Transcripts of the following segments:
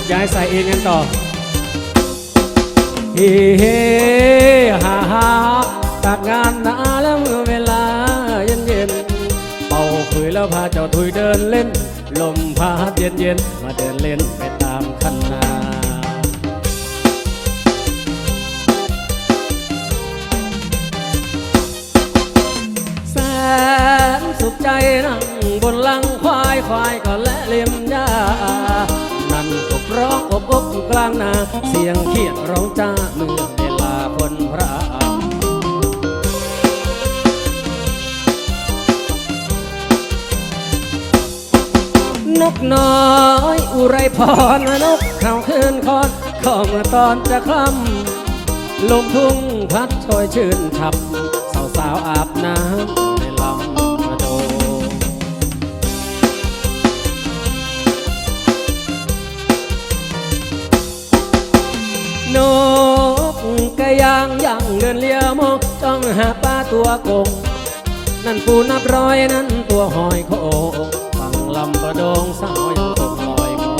กย้ายใส่เองกันต่อเฮ้เฮ้ฮ่าฮ่าตัดงานนาแล้วเมื่อเวลาเย็นเย็นเป่าคุยแล้วพาเจ้าถุยเดินเล่น ลมพัดเย็นเย็นมาเดินเล่นไปตามคันนาแสนสุขใจนั่งบนหลังควายควายก็และเลียมยา องอบอบกลางนา เสียงเขียดร้องจ้าเมื่อเวลาคนพระนกน้อยอุไรพรนกเขาคืนคอนข้ามาตอนจะคลำลมทุ่งพัดโชยชื่นฉับ สาวสาวอาบน้ำ กกระยางย่างเดินเลี้ยวมองจ้องหาปลาตัวกง นั่นปูนับร้อยนั้นตัวหอยโคงฝั่งลำประดงสาวยังคงลอยคอ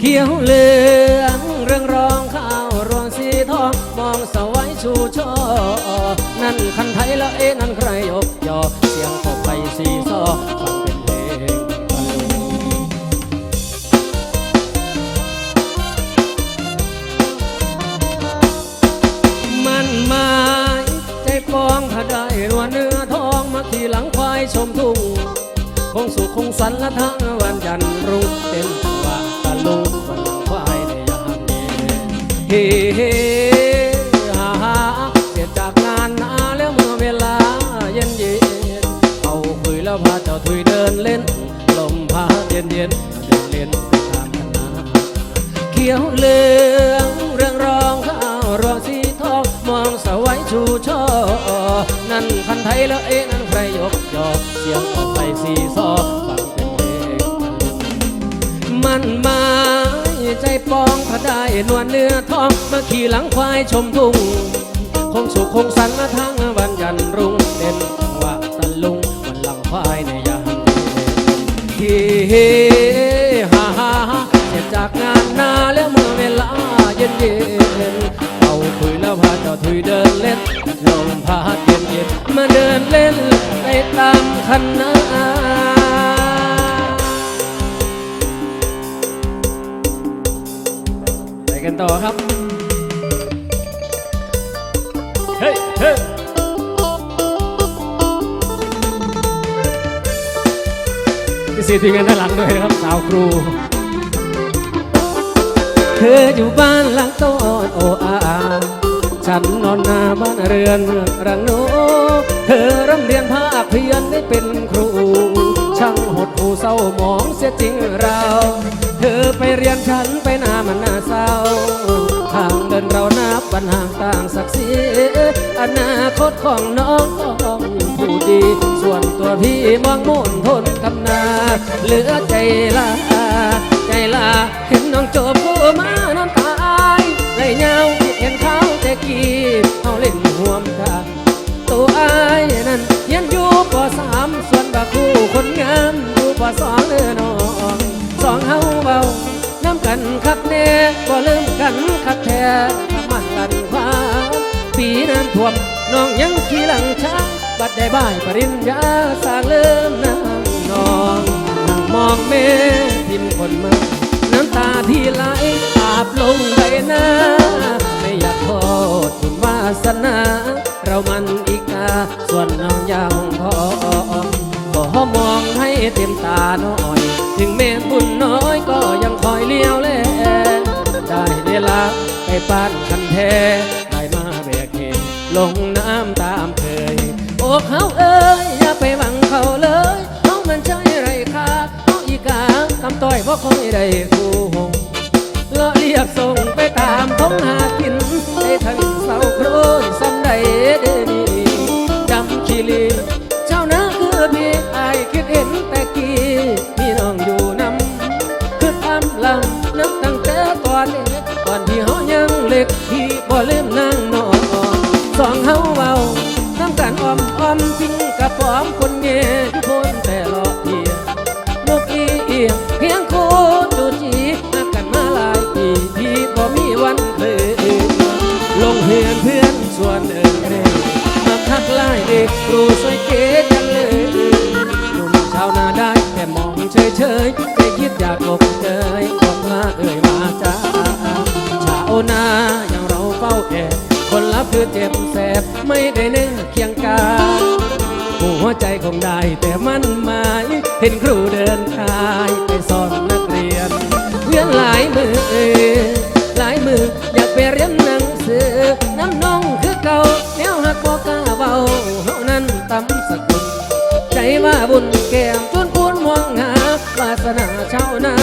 เขียวเหลืองเรื่องรองข้าวรวงสีทองมองสวัยชูช่อนั่นคันไทยละเอ๊นั่นใครอบยอเสียงกบไปสีซอ ชมทุ่ง คงสุขคงสันและทั้งวันยันรุ่งเต็มจังหวะตะลุงวันหลังควายในยามเย็นเฮ้เฮ้ฮ่าฮ่าเสร็จจากงานนาแล้วเมื่อเวลาเย็นเย็นเอาคุยแล้วพาเจ้าถุยเดินเล่น ลมพาเย็นเย็นเดินเล่นไปตามคณะเขียวเหลืองเรื่องรองข้าวรวงสีทองมองสวัยชูช่อนั่นคันไทยแล้วเอ๊ะนั่นใครยกย อเสียงออกไปสีซอฟังเป็นเพลงมันมาใจปองถ้าได้นวลเนื้อทองมาขี่หลังควายชมทุ่งคงสุขคงสันมาทั้งวันยันรุ่งเด่นจังหวะตะลุงวันหลังควายในยามเย็นเฮ้ฮ่าฮ่าฮ่าเสร็จจากงานนาแล้วเมื่อเวลาเย็นเย็นเอาคุยแล้วพาเจ้าถุยเดินเล่นลมพัดเย็นเย็นมาเดินเล่น ไปตามคันนาไปกันต่อครับ เฮ้ยเฮ้ยพี่ซีทีมงานด้านหลังด้วยนะครับ สาวครู เธออยู่บ้านหลังโตอนโออา ฉันนอนหน้าบ้านเรือนเมืองรังโนเธอร่ำเรียนภาคเพียนได้เป็นครู ช่างหดหูเศร้าหมองเสียจริงเรา เธอไปเรียนฉันไปหน้ามันน่าเศร้าทางเดินเรานับวันห่างต่างศักดิ์ศรีอนาคตของน้องต้องผู้ดี ส่วนตัวพี่มองมุ่นทนทำนา เหลือใจลาใจลาเห็นน้องจบผู้มานอนตายไรเงา เห็นเขาแต่กี้เขาเล่นห่วมทางตัวอายนั้นยันอยู่ปอสามส่วนบาคู่คนงามอยู่ปสองเออนองสองเฮาเบาน้ำกันคักแน่บ่ลืมกันคักแท้มันกันฟ้าปีน้ำท่วมน้องยังขี่หลังช้างบัดได้บ่ายปริญญาสร้างเริ่มนางนอง เต็มตาน่อย ถึงแม้บุญน้อยก็ยังคอยเลี้ยวแลได้เวลาไปป้านคันแท้ได้มาแบกเหตุลงน้ำตามเคย โอ้เขาเอ้ยอย่าไปหวังเขาเลยเขามันใช่ไรค่าเขาอีกาคำต้อยเพราะคอยได้คู่หงเลาะเรียกส่งไปตามท้องหากิน็กพี่บ่ลืมนั่งนอนสองเฮาเบาน้ำกันอ้อมอ้อมพิงกระป๋อมคนเงี้ยที่พ้นแต่รอเพียงนกอีเอียงเพียงโคตรดูจีนักกันมาหลายปีที่ก็มีวันเคยลงเฮือนเพื่อนชวนเดินเร่มาทักไล่เด็กครูสวยเก๋จังเลยหนุ่มชาวนาได้แค่มองเฉยเฉยๆใจคิดอยากหลบเกยบอกลาเอ่ยมาจ้า นาอย่างเราเฝ้าแอบคนรับคือเจ็บแสบไม่ได้เน้นเคียงกาหัวใจคงได้แต่มันหมายเห็นครูเดินทายไปสอนนักเรียนเพื่อนหลายมือเอ่ยหลายมืออยากไปเรียนหนังสือน้ำนองคือเก่าแนวหักบอกกล้าเบาเฮานั้นตำสกุลใจว่าบุญแก้มจนพูนมองหาวาสนาชาวนา